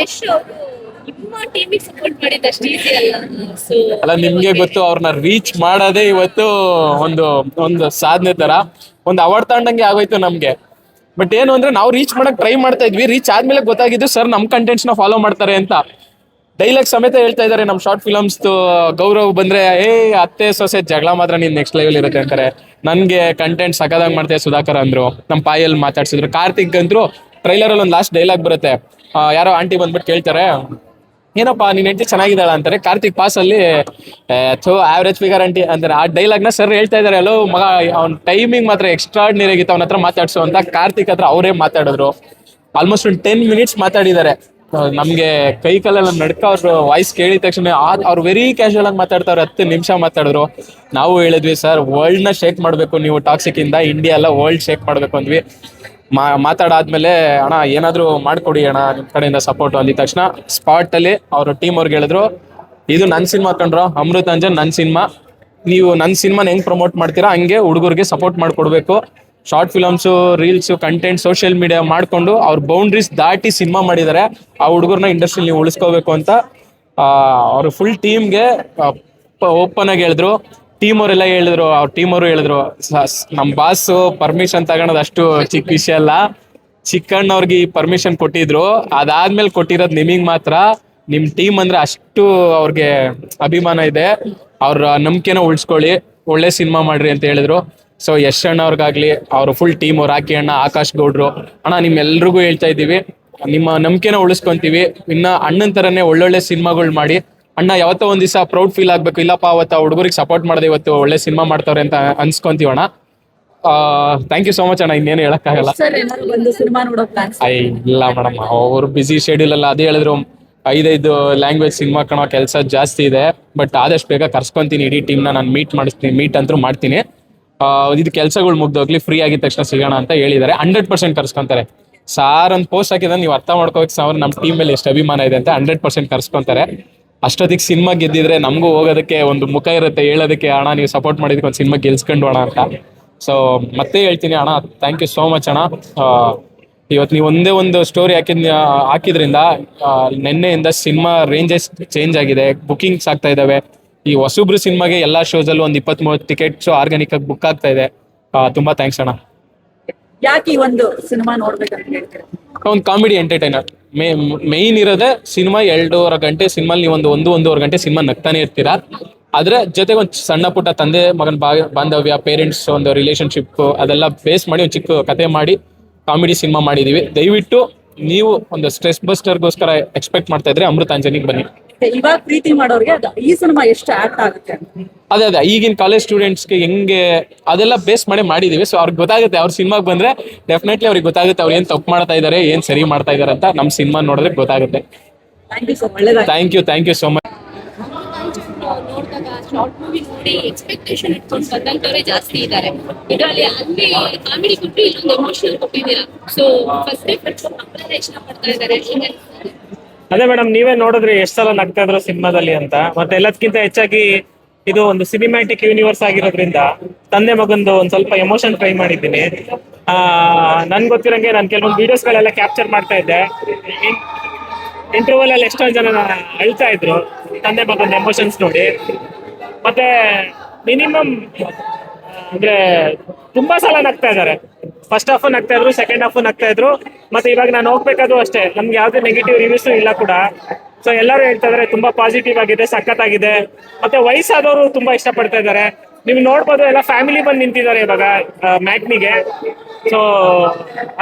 ಯಶ್ ಅವರು ನಿಮ್ಮ ಟೀಮಿಗೆ ಸಪೋರ್ಟ್ ಮಾಡಿದ್ದು ಅಷ್ಟು ಈಸಿ ಅಲ್ಲ. ಸೊ ಅಲ್ಲ ನಿಮ್ಗೆ ಗೊತ್ತು ಅವ್ರನ್ನ ರೀಚ್ ಮಾಡೋದೇ ಇವತ್ತು ಒಂದು ಒಂದು ಸಾಧನೆ ತರ ಒಂದು ಅವಾರ್ಡ್ ತಗೊಂಡಂಗೆ ಆಗೋಯ್ತು ನಮ್ಗೆ. ಬಟ್ ಏನು ಅಂದ್ರೆ ನಾವು ರೀಚ್ ಮಾಡಕ್ ಟ್ರೈ ಮಾಡ್ತಾ ಇದ್ವಿ ರೀಚ್ ಆದ್ಮೇಲೆ ಗೊತ್ತಾಗಿದ್ದು ಸರ್ ನಮ್ ಕಂಟೆಂಟ್ಸ್ನ ಫಾಲೋ ಮಾಡ್ತಾರೆ ಅಂತ. ಡೈಲಾಗ್ ಸಮೇತ ಹೇಳ್ತಾ ಇದಾರೆ ನಮ್ ಶಾರ್ಟ್ ಫಿಲಮ್ಸ್ ಗೌರವ್ ಬಂದ್ರೆ ಏ ಅತ್ತೆ ಸೊಸೆ ಜಗಳ ಮಾತ್ರ ನೀನ್ ನೆಕ್ಸ್ಟ್ ಲೆವೆಲ್ ಇರುತ್ತೆ ಅಂತಾರೆ. ನನ್ಗೆ ಕಂಟೆಂಟ್ ಸಕದಾಗ ಮಾಡ್ತೇವೆ ಸುಧಾಕರ್ ಅಂದ್ರು ನಮ್ ಪಾಯಲ್ಲಿ ಮಾತಾಡ್ಸಿದ್ರು. ಕಾರ್ತಿಕ್ ಅಂದ್ರು ಟ್ರೈಲರ್ ಅಲ್ಲಿ ಒಂದು ಲಾಸ್ಟ್ ಡೈಲಾಗ್ ಬರುತ್ತೆ. ಯಾರೋ ಆಂಟಿ ಬಂದ್ಬಿಟ್ಟು ಕೇಳ್ತಾರೆ, ಏನಪ್ಪ, ನೀನ್ ಹೆಂಡತಿ ಚೆನ್ನಾಗಿದ್ದಾಳ? ಅಂತಾರೆ. ಕಾರ್ತಿಕ್ ಪಾಸ್ ಅಲ್ಲಿ ಥೋ ಆವರೇಜ್ ಫಿಗರ್ ಆಂಟಿ ಅಂತಾರೆ. ಆ ಡೈಲಾಗ್ನ ಸರ್ ಹೇಳ್ತಾ ಇದಾರೆ ಅಲ್ಲೋ ಮಗ, ಅವ್ನ ಟೈಮಿಂಗ್ ಮಾತ್ರ ಎಕ್ಸ್ಟ್ರಾರ್ಡಿನರಿ ಆಗಿತ್ತು. ಅವನ ಹತ್ರ ಮಾತಾಡ್ಸು ಅಂತ ಕಾರ್ತಿಕ್ ಹತ್ರ ಅವರೇ ಮಾತಾಡಿದ್ರು. ಆಲ್ಮೋಸ್ಟ್ ಒಂದು ಟೆನ್ ಮಿನಿಟ್ಸ್ ಮಾತಾಡಿದ್ದಾರೆ. ನಮ್ಗೆ ಕೈ ಕಾಲೆಲ್ಲ ನಡ್ಕ, ಅವ್ರ ವಾಯ್ಸ್ ಕೇಳಿದ ತಕ್ಷಣ ಅವ್ರು ವೆರಿ ಕ್ಯಾಶುವಲ್ ಆಗಿ ಮಾತಾಡ್ತಾವ್ರೆ ಹತ್ತು ನಿಮಿಷ ಮಾತಾಡಿದ್ರು. ನಾವು ಹೇಳಿದ್ವಿ ಸರ್ ವರ್ಲ್ಡ್ನ ಶೇಕ್ ಮಾಡ್ಬೇಕು. ನೀವು ಟಾಕ್ಸಿಕ್ ಇಂದ ಇಂಡಿಯಾ ಎಲ್ಲ ವರ್ಲ್ಡ್ ಶೇಕ್ ಮಾಡ್ಬೇಕು ಅಂದ್ವಿ. ಮಾ, ಮಾತಾಡಾದ್ಮೇಲೆ, ಅಣ್ಣ, ಏನಾದರೂ ಮಾಡ್ಕೊಡಿ ಅಣ್ಣ ನಿಮ್ಮ ಕಡೆಯಿಂದ ಸಪೋರ್ಟ್ ಅಂದಿದ ತಕ್ಷಣ ಸ್ಪಾಟ್ ಅಲ್ಲಿ ಅವ್ರ ಟೀಮ್ ಅವ್ರಿಗೆ ಹೇಳಿದ್ರು, ಇದು ನನ್ನ ಸಿನಿಮಾ ಕಂಡ್ರು ಅಮೃತ್ ಅಂಜನ್ ನನ್ ಸಿನಿಮಾ ನೀವು ನನ್ನ ಸಿನಿಮಾನ ಹೆಂಗೆ ಪ್ರಮೋಟ್ ಮಾಡ್ತೀರಾ, ಹಂಗೆ ಹುಡುಗರಿಗೆ ಸಪೋರ್ಟ್ ಮಾಡಿಕೊಡ್ಬೇಕು. Short films reels content social media ಮಾಡ್ಕೊಂಡು ಅವ್ರ ಬೌಂಡ್ರೀಸ್ ದಾಟಿ ಸಿನಿಮಾ ಮಾಡಿದ್ದಾರೆ ಆ ಹುಡುಗರನ್ನ ಇಂಡಸ್ಟ್ರಿ ನೀವು ಉಳಿಸ್ಕೋಬೇಕು ಅಂತ ಅವ್ರ ಫುಲ್ ಟೀಮ್ಗೆ ಓಪನ್ ಆಗಿ ಹೇಳಿದ್ರು. ಟೀಮ್ ಅವರೆಲ್ಲ ಹೇಳಿದ್ರು, ಅವ್ರ ಟೀಮ್ ಅವರು ಹೇಳಿದ್ರು ನಮ್ ಬಾಸ್ ಪರ್ಮಿಷನ್ ತಗೊಳೋದು ಅಷ್ಟು ಚಿಕ್ಕ ವಿಷಯ ಅಲ್ಲ. ಚಿಕ್ಕಣ್ಣವ್ರಿಗೆ ಪರ್ಮಿಷನ್ ಕೊಟ್ಟಿದ್ರು. ಅದಾದ್ಮೇಲೆ ಕೊಟ್ಟಿರೋದು ನಿಮಗ್ ಮಾತ್ರ ನಿಮ್ ಟೀಮ್ ಅಂದ್ರೆ ಅಷ್ಟು ಅವ್ರಿಗೆ ಅಭಿಮಾನ ಇದೆ. ಅವ್ರ ನಂಬಿಕೆನ ಉಳಿಸ್ಕೊಳ್ಳಿ, ಒಳ್ಳೆ ಸಿನಿಮಾ ಮಾಡ್ರಿ ಅಂತ ಹೇಳಿದ್ರು. ಸೊ ಯಶ್ ಅಣ್ಣ ಅವ್ರಿಗಾಗ್ಲಿ ಅವ್ರ ಫುಲ್ ಟೀಮ್ ಅವ್ರು ರಾಕಿ ಅಣ್ಣ ಆಕಾಶ್ ಗೌಡ್ರು. ಅಣ್ಣ, ನಿಮ್ಮೆಲ್ರಿಗೂ ಹೇಳ್ತಾ ಇದ್ದೀವಿ. ನಿಮ್ಮ ನಂಬಿಕೆನ ಉಳಿಸ್ಕೊಂತೀವಿ. ಇನ್ನ ಅಣ್ಣನ್ ತರನೇ ಒಳ್ಳೊಳ್ಳೆ ಸಿನಿಮಾಗಳು ಮಾಡಿ. ಅಣ್ಣ ಯಾವತ್ತೋ ಒಂದ್ ದಿವಸ ಪ್ರೌಡ್ ಫೀಲ್ ಆಗ್ಬೇಕು. ಇಲ್ಲಪ್ಪ ಅವತ್ತ ಹುಡುಗರಿಗೆ ಸಪೋರ್ಟ್ ಮಾಡದೆ ಇವತ್ತು ಒಳ್ಳೆ ಸಿನಿಮಾ ಮಾಡ್ತಾವ್ರೆ ಅಂತ ಅನ್ಸ್ಕೊಂತೀವಣ್ಣ ಥ್ಯಾಂಕ್ ಯು ಸೋ ಮಚ್ ಅಣ್ಣ ಇನ್ನೇನು ಹೇಳಕ್ಕಾಗಲ್ಲ. ಸರ್ ಏನಾದ್ರು ಒಂದು ಸಿನಿಮಾ ನೋಡೋ ಪ್ಲಾನ್ಸ್ ಐ ಇಲ್ಲ ಮೇಡಮ್ ಅವ್ರು ಬಿಸಿ ಶೆಡ್ಯೂಲ್ ಅಲ್ಲ. ಅದೇ ಹೇಳಿದ್ರು ಐದೈದು ಲ್ಯಾಂಗ್ವೇಜ್ ಸಿನಿಮಾ ಕಾಣೋ ಕೆಲಸ ಜಾಸ್ತಿ ಇದೆ ಬಟ್ ಆದಷ್ಟು ಬೇಗ ಕರ್ಸ್ಕೊಂತೀನಿ ಇಡೀ ಟೀಮ್ನ ನಾನು ಮೀಟ್ ಮಾಡಿಸ್ತೀನಿ ಮೀಟ್ ಅಂತೂ ಮಾಡ್ತೀನಿ. ಆ, ಇದು ಕೆಲಸಗಳು ಮುಗ್ದೋಗ್ಲಿ ಫ್ರೀ ಆಗಿದ ತಕ್ಷಣ ಸಿಗೋಣ ಅಂತ ಹೇಳಿದ್ದಾರೆ. ಹಂಡ್ರೆಡ್ ಪರ್ಸೆಂಟ್ ಕರ್ಸ್ಕೊಂತಾರೆ. ಸಾರ್ ಒಂದು ಪೋಸ್ಟ್ ಹಾಕಿದ್ರೆ ನೀವು ಅರ್ಥ ಮಾಡ್ಕೋಬೇಕು ಸಾರ್ ನಮ್ಮ ಟೀಮ್ ಮೇಲೆ ಎಷ್ಟು ಅಭಿಮಾನ ಇದೆ ಅಂತ ಹಂಡ್ರೆಡ್ ಪರ್ಸೆಂಟ್ ಕರ್ಸ್ಕೊಂತಾರೆ. ಅಷ್ಟೊತ್ತಿಗೆ ಸಿನಿಮಾ ಗೆದ್ದಿದ್ರೆ ನಮಗೂ ಹೋಗೋದಕ್ಕೆ ಒಂದು ಮುಖ ಇರುತ್ತೆ, ಹೇಳೋದಕ್ಕೆ, ಅಣ್ಣ, ನೀವು ಸಪೋರ್ಟ್ ಮಾಡಿದಕ್ಕೆ ಒಂದು ಸಿನಿಮಾ ಗೆಲ್ಸ್ಕೊಂಡು ಅಣ್ಣ ಅಂತ. ಸೊ ಮತ್ತೆ ಹೇಳ್ತೀನಿ, ಅಣ್ಣ ಥ್ಯಾಂಕ್ ಯು ಸೋ ಮಚ್ ಅಣ್ಣ. ಇವತ್ತು ನೀವು ಒಂದೇ ಒಂದು ಸ್ಟೋರಿ ಹಾಕಿದ್ ಹಾಕಿದ್ರಿಂದ ನಿನ್ನೆಯಿಂದ ಸಿನಿಮಾ ರೇಂಜಸ್ ಚೇಂಜ್ ಆಗಿದೆ ಬುಕಿಂಗ್ಸ್ ಆಗ್ತಾ ಇದ್ದಾವೆ. ಈ ಹೊಸಬ್ರು ಸಿನಿಮಾಗೆ ಎಲ್ಲ ಶೋಸಲ್ಲೂ ಒಂದು ಇಪ್ಪತ್ತ್ ಮೂವತ್ತು ಟಿಕೆಟ್ಸ್ ಆರ್ಗಾನಿಕ್ ಆಗಿ ಬುಕ್ ಆಗ್ತಾ ಇದೆ. ತುಂಬಾ ಥ್ಯಾಂಕ್ಸ್ ಅಣ್ಣ. ಯಾಕೆ ಈ ಒಂದು ಸಿನಿಮಾ ನೋಡ್ಬೇಕಂತ ಒಂದು ಕಾಮಿಡಿ ಎಂಟರ್ಟೈನರ್. ಮೇ ಮೈನ್ ಇರೋದೇ ಸಿನಿಮಾ ಎರಡೂವರೆ ಗಂಟೆ ಸಿನಿಮಾ ನೀವು ಒಂದು ಒಂದು ಒಂದೂವರೆ ಗಂಟೆ ಸಿನಿಮಾ ನಗ್ತಾನೆ ಇರ್ತೀರಾ? ಆದ್ರೆ ಜೊತೆಗೆ ಒಂದು ಸಣ್ಣ ಪುಟ್ಟ ತಂದೆ, ಮಗನ ಬಾ- ಬಾಂಧವ್ಯ ಪೇರೆಂಟ್ಸ್ ಒಂದು ರಿಲೇಶನ್ಶಿಪ್ ಅದೆಲ್ಲ ಬೇಸ್ ಮಾಡಿ ಒಂದು ಚಿಕ್ಕ ಕತೆ ಮಾಡಿ ಕಾಮಿಡಿ ಸಿನಿಮಾ ಮಾಡಿದೀವಿ. ದಯವಿಟ್ಟು ನೀವು ಒಂದು ಸ್ಟ್ರೆಸ್ ಬಸ್ಟರ್ಗೋಸ್ಕರ ಎಕ್ಸ್ಪೆಕ್ಟ್ ಮಾಡ್ತಾ ಇದ್ರೆ ಅಮೃತಾಂಜನಿಗೆ ಬನ್ನಿ. ಇವಾಗ ಪ್ರೀತಿ ಮಾಡೋರಿಗೆ ಅದು ಈ ಸಿನಿಮಾ ಎಷ್ಟು ಆಕ್ಟ್ ಆಗುತ್ತೆ ಅದೇ ಅದೇ ಈಗಿನ ಕಾಲೇಜ್ ಸ್ಟೂಡೆಂಟ್ಸ್ಗೆ ಹೆಂಗೆ ಅದೆಲ್ಲ ಬೇಸ್ ಮಾಡಿ ಮಾಡಿದೀವಿ. ಸೊ ಅವ್ರಿಗೆ ಗೊತ್ತಾಗುತ್ತೆ ಅವ್ರ ಸಿನಿಮಾಗೆ ಬಂದ್ರೆ ಡೆಫಿನೆಟ್ಲಿ ಅವ್ರಿಗೆ ಗೊತ್ತಾಗುತ್ತೆ ಅವ್ರು ಏನ್ ತಪ್ಪು ಮಾಡ್ತಾ ಇದ್ದಾರೆ ಏನ್ ಸರಿ ಮಾಡ್ತಾ ಇದ್ದಾರೆ ಅಂತ ನಮ್ಮ ಸಿನಿಮಾ ನೋಡಿದ್ರೆ ಗೊತ್ತಾಗುತ್ತೆ. Thank you sir ಒಳ್ಳೇದಾಗಿ thank you thank you so much ನೋಡಿದಾಗ ಶಾರ್ಟ್ ಮೂವಿ ನೋಡಿ ಎಕ್ಸ್ಪೆಕ್ಟೇಷನ್ ಇಟ್ಕೊಂಡು ಬಂದಂತವರೇ ಜಾಸ್ತಿ ಇದ್ದಾರೆ. ಇದರಲ್ಲಿ ಅಲ್ಲಿ ಕಾಮಿಡಿ ಕೊಟ್ಟು ಇಲ್ಲೊಂದು ಎಮೋಷನಲ್ ಕೊಟ್ಟಿದ್ದೀರಾ ಸೊ ಫಸ್ಟ್ ಡೇ ಫಸ್ಟ್ ಮಕ್ಕಳೆಲ್ಲ ಇಷ್ಟಪಡ್ತಾ ಇದ್ದಾರೆ ಹಿಂಗೆ ಅದೇ ಮೇಡಮ್ ನೀವೇ ನೋಡಿದ್ರಿ ಎಷ್ಟ್ ಸಲ ನಗ್ತಾ ಇದ್ರು ಸಿನಿಮಾದಲ್ಲಿ ಅಂತ. ಮತ್ತೆ ಎಲ್ಲದಕ್ಕಿಂತ ಹೆಚ್ಚಾಗಿ ಇದು ಒಂದು ಸಿನಿಮ್ಯಾಟಿಕ್ ಯೂನಿವರ್ಸ್ ಆಗಿರೋದ್ರಿಂದ ತಂದೆ ಮಗಂದು ಒಂದ್ ಸ್ವಲ್ಪ ಎಮೋಷನ್ ಟ್ರೈ ಮಾಡಿದ್ದೀನಿ. ಆ ನನ್ ಗೊತ್ತಿರಂಗೆ ನಾನು ಕೆಲವೊಂದು ವಿಡಿಯೋಸ್ ಗಳೆಲ್ಲ ಕ್ಯಾಪ್ಚರ್ ಮಾಡ್ತಾ ಇದ್ದೆ. ಇಂಟರ್ವಲ್ ಅಲ್ಲಿ ಎಷ್ಟೊಂದು ಜನ ಅಳ್ತಾ ಇದ್ರು ತಂದೆ ಮಗಂದು ಎಮೋಷನ್ಸ್ ನೋಡಿ. ಮತ್ತೆ ಮಿನಿಮಮ್ ಅಂದ್ರೆ ತುಂಬಾ ಸಲ ನಗ್ತಾ ಇದಾರೆ ಫಸ್ಟ್ ಹಾಫ್ ನಗ್ತಾ ಇದ್ರು ಸೆಕೆಂಡ್ ಹಾಫ್ ನಗ್ತಾ ಇದ್ರು. ಮತ್ತೆ ಇವಾಗ ನಾನು ಹೋಗ್ಬೇಕಾದ್ರು ಅಷ್ಟೇ. ನಮ್ಗೆ ಯಾವ್ದೇ ನೆಗೆಟಿವ್ ರಿವ್ಯೂಸ್ ಇಲ್ಲ ಕೂಡ. ಸೊ ಎಲ್ಲರೂ ಹೇಳ್ತಾ ಇದಾರೆ ತುಂಬಾ ಪಾಸಿಟಿವ್ ಆಗಿದೆ ಸಖತ್ತಾಗಿದೆ. ಮತ್ತೆ ವಯಸ್ಸಾದವರು ತುಂಬಾ ಇಷ್ಟಪಡ್ತಾ ಇದ್ದಾರೆ. ನೀವು ನೋಡ್ಬೋದು ಎಲ್ಲ ಫ್ಯಾಮಿಲಿ ಬಂದು ನಿಂತಿದ್ದಾರೆ ಇವಾಗ ಮ್ಯಾಟ್ನಿಗೆ ಸೊ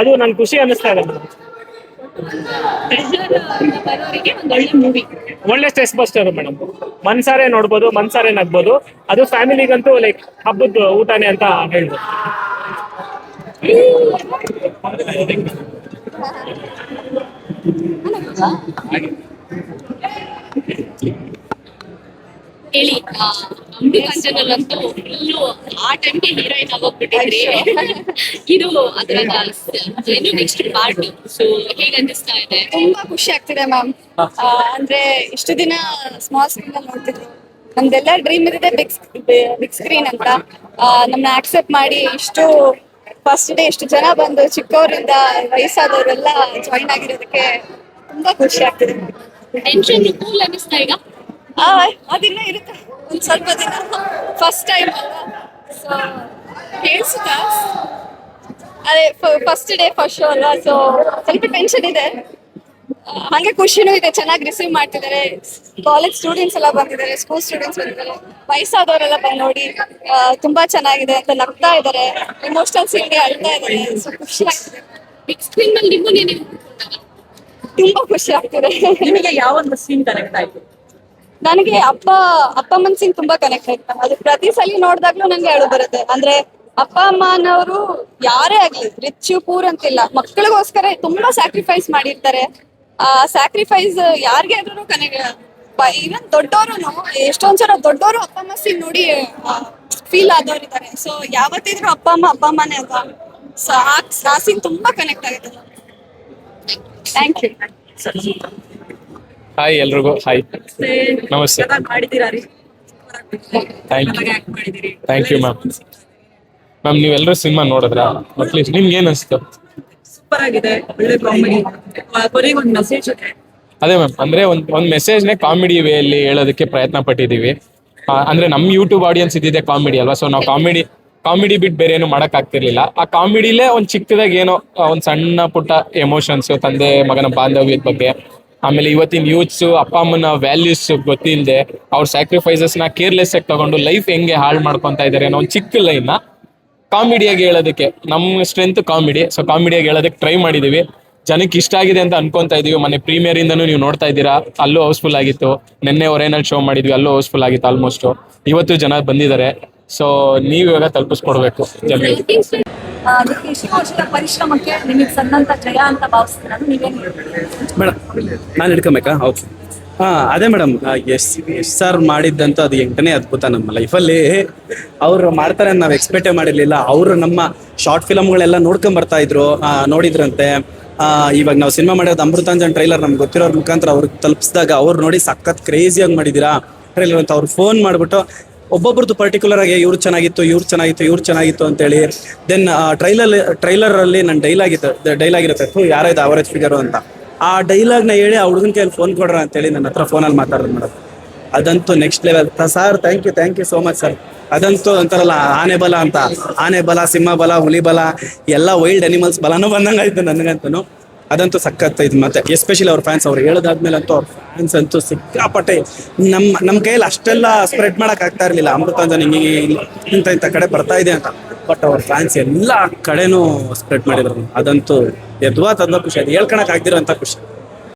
ಅದು ನನ್ ಖುಷಿ ಅನಿಸ್ತಾ ಇದೆ. ಒಳ್ಳೆ ಸ್ಟ್ರೆಸ್ ಬಸ್ಟರ್ ಮೇಡಮ್ ಮನ್ಸಾರೆ ನೋಡ್ಬೋದು ಮನ್ಸಾರೆ ನಗ್ಬೋದು. ಅದು ಫ್ಯಾಮಿಲಿಗಂತೂ ಲೈಕ್ ಹಬ್ಬದ ಊಟನೇ ಅಂತ ಹೇಳ್ಬೋದು. ಹೇಳಿ ಅಮೃತಾಂಜನಲ್ಲಂತೂ ಫುಲ್ಲು ಆ ಟೈಮ್ಗೆ ಹೀರೋಯಿನ್ ಆಗೋಗ್ಬಿಟ್ಟಿದ್ರಿ. ಇದು ಅದರ ಇನ್ನು ನೆಕ್ಸ್ಟ್ ಪಾರ್ಟ್ ಸೊ ಹೇಗೆ ಅನ್ನಿಸ್ತಾ ಇದೆ? ತುಂಬಾ ಖುಷಿ ಆಗ್ತಿದೆ ಮ್ಯಾಮ್ ಅಂದ್ರೆ ಇಷ್ಟು ದಿನ ಸ್ಮಾಲ್ ಸ್ಕ್ರೀನ್ ಅಲ್ಲಿ ನೋಡ್ತಿದ್ರು ನಮ್ದೆಲ್ಲ ಡ್ರೀಮ್ ಇರುತ್ತೆ ಬಿಗ್ ಬಿಗ್ ಸ್ಕ್ರೀನ್ ಅಂತ. ನಮ್ನ ಆಕ್ಸೆಪ್ಟ್ ಮಾಡಿ ಇಷ್ಟು ಫಸ್ಟ್ ಡೇ ಇಷ್ಟು ಜನ ಬಂದು ಚಿಕ್ಕವರಿಂದ ವಯಸ್ಸಾದವರೆಲ್ಲ ಜಾಯಿನ್ ಆಗಿರೋದಕ್ಕೆ ತುಂಬಾ ಖುಷಿ ಆಗ್ತಿದೆ. ಟೆನ್ಷನ್ ಕೂಲ್ ಅನಿಸ್ತಾ ಈಗ? ಅದಿನ್ನ ಇರುತ್ತೆ. ಒಂದ್ ಸ್ವಲ್ಪ ದಿನ. ಫಸ್ಟ್ ಟೈಮ್ ಸೊ ಕೇಳಿಸುತ್ತಾ? ಅದೇ ಫಸ್ಟ್ ಡೇ ಫಸ್ಟ್ ಶೋ ಅಲ್ಲ. ಸೊ ಸ್ವಲ್ಪ ಟೆನ್ಷನ್ ಇದೆ. ಹಂಗೆ ಖುಷಿನೂ ಇದೆ ಚೆನ್ನಾಗಿ ರಿಸೀವ್ ಮಾಡ್ತಿದ್ದಾರೆ. ಕಾಲೇಜ್ ಸ್ಟೂಡೆಂಟ್ಸ್ ಎಲ್ಲ ಬಂದಿದ್ದಾರೆ ಸ್ಕೂಲ್ ಸ್ಟೂಡೆಂಟ್ಸ್ ಬಂದಿದ್ದಾರೆ. ವಯಸ್ಸಾದವರೆಲ್ಲ ಬಂದು ನೋಡಿ ಆ, ತುಂಬಾ ಚೆನ್ನಾಗಿದೆ ಅಂತ ನಗ್ತಾ ಇದ್ದಾರೆ. ಇಮೋಷನಲ್ ಸೀನ್ಗೆ ಅಳ್ತಾ ಇದ್ದಾರೆ. ಸೊ ಖುಷಿ ಆಗ್ತಿದೆ. ಬಿಗ್ ಸ್ಕ್ರೀನ್ನಲ್ಲಿ ನೀವು ನೀವು ತುಂಬಾ ಖುಷಿ ಆಗ್ತಿದೆ. ನಿಮಗೆ ಯಾವ ಒಂದು ಸೀನ್ ಕನೆಕ್ಟ್ ಆಯ್ತು? ನನಗೆ ಅಪ್ಪ ಅಪ್ಪ ಅಮ್ಮನ್ ಸೀನ್ ತುಂಬಾ ಕನೆಕ್ಟ್ ಆಯ್ತು. ಅದು ಪ್ರತಿ ಸಲ ನೋಡಿದಾಗ್ಲೂ ನಂಗೆ ಅಳು ಬರುತ್ತೆ. ಅಂದ್ರೆ ಅಪ್ಪ ಅಮ್ಮನವರು ಯಾರೇ ಆಗ್ಲಿ ರಿಚ್ ಪೂರ್ ಅಂತಿಲ್ಲ. ಮಕ್ಕಳಿಗೋಸ್ಕರ ತುಂಬಾ ಸ್ಯಾಕ್ರಿಫೈಸ್ ಮಾಡಿರ್ತಾರೆ. ಆ ಸ್ಯಾಕ್ರಿಫೈಸ್ ಯಾರಿಗೆ ಆದ್ರೂ ಕನೆಕ್ಟ್ ಈವನ್ ದೊಡ್ಡವರು ಎಷ್ಟೊಂದ್ ಸಲ ದೊಡ್ಡವರು ಅಪ್ಪ ಅಮ್ಮ ಸೀನ್ ನೋಡಿ ಫೀಲ್ ಆದವ್ರು ಇದ್ದಾರೆ ಸೊ ಯಾವತ್ತಿದ್ರು ಅಪ್ಪ ಅಮ್ಮ ಅಪ್ಪ ಅಮ್ಮನೇ ಅಲ್ವಾ? ಸೊ ಆ ಸೀನ್ ತುಂಬಾ ಕನೆಕ್ಟ್ ಆಗುತ್ತೆ. ಥ್ಯಾಂಕ್ ಯು ಹಾಯ್ ಎಲ್ರಿಗೂ. ಹಾಯ್ ನಮಸ್ತೆ. ಚೆನ್ನಾಗಿ ಮಾಡಿದ್ದೀರಾ ರೀ? Thank you thank you ma'am ma'am ನೀವೆಲ್ಲರೂ ಸಿನಿಮಾ ನೋಡಿದ್ರಾ? ಅಟ್ಲೀಸ್ಟ್ ನಿಮ್ಗೆ ಏನು ಅನಿಸ್ತು ಆಗಿದೆ ಒಳ್ಳೆ ಕಾಮಿಡಿ ಕೊನೆಗೆ ಒಂದು ಮೆಸೇಜ್ ಇದೆ. ಅದೇ ಮ್ಯಾಮ್ ಅಂದ್ರೆ ಒಂದ್ ಒಂದ್ ಮೆಸೇಜ್ ನೇ ಕಾಮಿಡಿ ವೇ ಅಲ್ಲಿ ಹೇಳೋದಕ್ಕೆ ಪ್ರಯತ್ನ ಪಟ್ಟಿದೀವಿ ಅಂದ್ರೆ ನಮ್ ಯೂಟ್ಯೂಬ್ ಆಡಿಯನ್ಸ್ ಇದ್ದಿದೆ ಕಾಮಿಡಿ ಅಲ್ವಾ? ಸೊ ನಾವು ಕಾಮಿಡಿ ಕಾಮಿಡಿ ಬಿಟ್ ಬೇರೆ ಏನು ಮಾಡಕ್ ಆಗ್ತಿರ್ಲಿಲ್ಲ. ಆ ಕಾಮಿಡಿಲೇ ಒಂದ್ ಚಿಕ್ಕದಾಗಿ ಏನೋ ಒಂದ್ ಸಣ್ಣ ಪುಟ್ಟ ಎಮೋಷನ್ಸ್ ತಂದೆ, ಮಗನ ಬಾಂಧವ್ಯದ ಬಗ್ಗೆ. ಆಮೇಲೆ ಇವತ್ತಿನ ಯೂತ್ಸ್ ಅಪ್ಪ ಅಮ್ಮನ ವ್ಯಾಲ್ಯೂಸ್ ಗೊತ್ತಿಲ್ಲದೆ ಅವ್ರ ಸ್ಯಾಕ್ರಿಫೈಸಸ್ನ ಕೇರ್ಲೆಸ್ ಆಗಿ ತಗೊಂಡು ಲೈಫ್ ಹೆಂಗೆ ಹಾಳು ಮಾಡ್ಕೊಂತ ಇದಾರೆ ಅನ್ನೋ ಒಂದು ಚಿಕ್ಕ ಲೈನ್ ಕಾಮಿಡಿಯಾಗಿ ಹೇಳೋದಕ್ಕೆ ನಮ್ಮ ಸ್ಟ್ರೆಂತ್ ಕಾಮಿಡಿ. ಸೊ ಕಾಮಿಡಿಯಾಗಿ ಹೇಳೋದಕ್ಕೆ ಟ್ರೈ ಮಾಡಿದೀವಿ. ಜನಕ್ಕೆ ಇಷ್ಟ ಆಗಿದೆ ಅಂತ ಅನ್ಕೊಂತಾ ಇದೀವಿ. ಮನೆ ಪ್ರೀಮಿಯರ್ ಇಂದನೂ ನೀವು ನೋಡ್ತಾ ಇದ್ದೀರಾ? ಅಲ್ಲೂ ಹೌಸ್ಫುಲ್ ಆಗಿತ್ತು. ನಿನ್ನೆ ಹೊರೇನಲ್ಲಿ ಶೋ ಮಾಡಿದ್ವಿ ಅಲ್ಲೂ ಹೌಸ್ಫುಲ್ ಆಗಿತ್ತು ಆಲ್ಮೋಸ್ಟ್ ಇವತ್ತು ಜನ ಬಂದಿದ್ದಾರೆ. ಸೊ ನೀವು ಇವಾಗ ತಲುಪಿಸ್ಕೊಡ್ಬೇಕು. ಜನರಿಗೆ Ratings ಇಷ್ಟು ವರ್ಷದ ಪರಿಶ್ರಮಕ್ಕೆ ನಿಮಗೆ ಸಂದಂತ ಜಯ ಅಂತ ಭಾವಿಸ್ತೀರಾ? ನೀವೇನು ಮೇಡಮ್ ನಾನು ಹಿಡ್ಕೊಬೇಕಾ? ಓಕೆ. ಹಾ ಅದೇ ಮೇಡಮ್ ಎಸ್ ಎಸ್ ಸರ್ ಮಾಡಿದ್ದಂತೂ ಅದು ಎಂಟನೇ ಅದ್ಭುತ ನಮ್ಮ ಲೈಫಲ್ಲಿ ಅವ್ರು ಮಾಡ್ತಾರೆ ಅಂತ ನಾವು ಎಕ್ಸ್ಪೆಕ್ಟೇ ಮಾಡಿರ್ಲಿಲ್ಲ. ಅವರು ನಮ್ಮ ಶಾರ್ಟ್ ಫಿಲಮ್ಗಳೆಲ್ಲ ನೋಡ್ಕೊಂಡ್ ಬರ್ತಾ ಇದ್ರು ನೋಡಿದ್ರಂತೆ. ಆ, ಇವಾಗ ನಾವು ಸಿನಿಮಾ ಮಾಡೋದು ಅಮೃತಾಂಜನ್ ಟ್ರೈಲರ್ ನಮ್ಗೆ ಗೊತ್ತಿರೋರ್ ಮುಖಾಂತರ ಅವ್ರಿಗೆ ತಲುಪಿಸಿದಾಗ ಅವ್ರು ನೋಡಿ ಸಖತ್ ಕ್ರೇಜಿಯಾಗಿ ಮಾಡಿದ್ದೀರಾ? ಟ್ರೈಲರ್ ಅಂತ ಅವ್ರು ಫೋನ್ ಮಾಡಿಬಿಟ್ಟು ಒಬ್ಬೊಬ್ರದ್ದು ಪರ್ಟಿಕ್ಯುಲರ್ ಆಗಿ ಇವ್ರು ಚೆನ್ನಾಗಿತ್ತು ಇವ್ರು ಚೆನ್ನಾಗಿತ್ತು ಇವ್ರು ಚೆನ್ನಾಗಿತ್ತು ಅಂತೇಳಿ ದೆನ್ ಟ್ರೈಲರ್ ಟ್ರೈಲರ್ ಅಲ್ಲಿ ನನ್ನ ಡೈಲಾಗ್ ಡೈಲಾಗಿರುತ್ತೆ ಡೈಲಾಗ್ ಯಾರೋ ಇದು ಅವರೇಜ್ ಫಿಗರು ಅಂತ. ಆ ಡೈಲಾಗ್ನ ಹೇಳಿ ಆ ಹುಡುಗನ ಕೈಯಲ್ಲಿ ಫೋನ್ ಕೊಡ್ರ ಅಂತೇಳಿ ನನ್ನ ಹತ್ರ ಫೋನಲ್ಲಿ ಮಾತಾಡೋದು ಮೇಡಮ್ ಅದಂತೂ next level sir thank you thank you so much sir ಅದಂತೂ ಅಂತಾರಲ್ಲ, ಆನೆ ಬಲ ಅಂತ. ಆನೆ ಬಲ, ಸಿಂಹ ಬಲ, ಹುಲಿ ಬಲ, ಎಲ್ಲ ವೈಲ್ಡ್ ಅನಿಮಲ್ಸ್ ಬಲನೂ ಬಂದಂಗಾಯ್ತು ನನಗಂತೂ ಅದಂತೂ ಸಕ್ಕತ್ತ ಇದು ಮತ್ತೆ ಎಸ್ಪೆಷಲಿ ಅವ್ರ ಫ್ಯಾನ್ಸ್ ಅವ್ರು ಹೇಳೋದಾದ್ಮೇಲೆ ಅಂತೂ ಅವ್ರ ಫ್ಯಾನ್ಸ್ ಅಂತೂ ಸಿಕ್ಕಾಪಟ್ಟೆ ನಮ್ಮ ನಮ್ಮ ಕೈಯಲ್ಲಿ ಅಷ್ಟೆಲ್ಲ ಸ್ಪ್ರೆಡ್ ಮಾಡೋಕ್ಕಾಗ್ತಾ ಇರಲಿಲ್ಲ. ಅಮೃತಾಂಜನ್ ಅಂತ ಹಿಂಗೆ ಇಂಥ ಇಂಥ ಕಡೆ ಬರ್ತಾ ಇದೆ ಅಂತ. ಬಟ್ ಅವ್ರ ಫ್ಯಾನ್ಸ್ ಎಲ್ಲ ಕಡೆನೂ ಸ್ಪ್ರೆಡ್ ಮಾಡಿದ್ರು ಅದಂತೂ ಎದ್ವಾ ತಂದ ಖುಷಿ, ಅದು ಹೇಳ್ಕೊಳಕ್ ಆಗ್ದಿರೋ ಅಂತ ಖುಷಿ.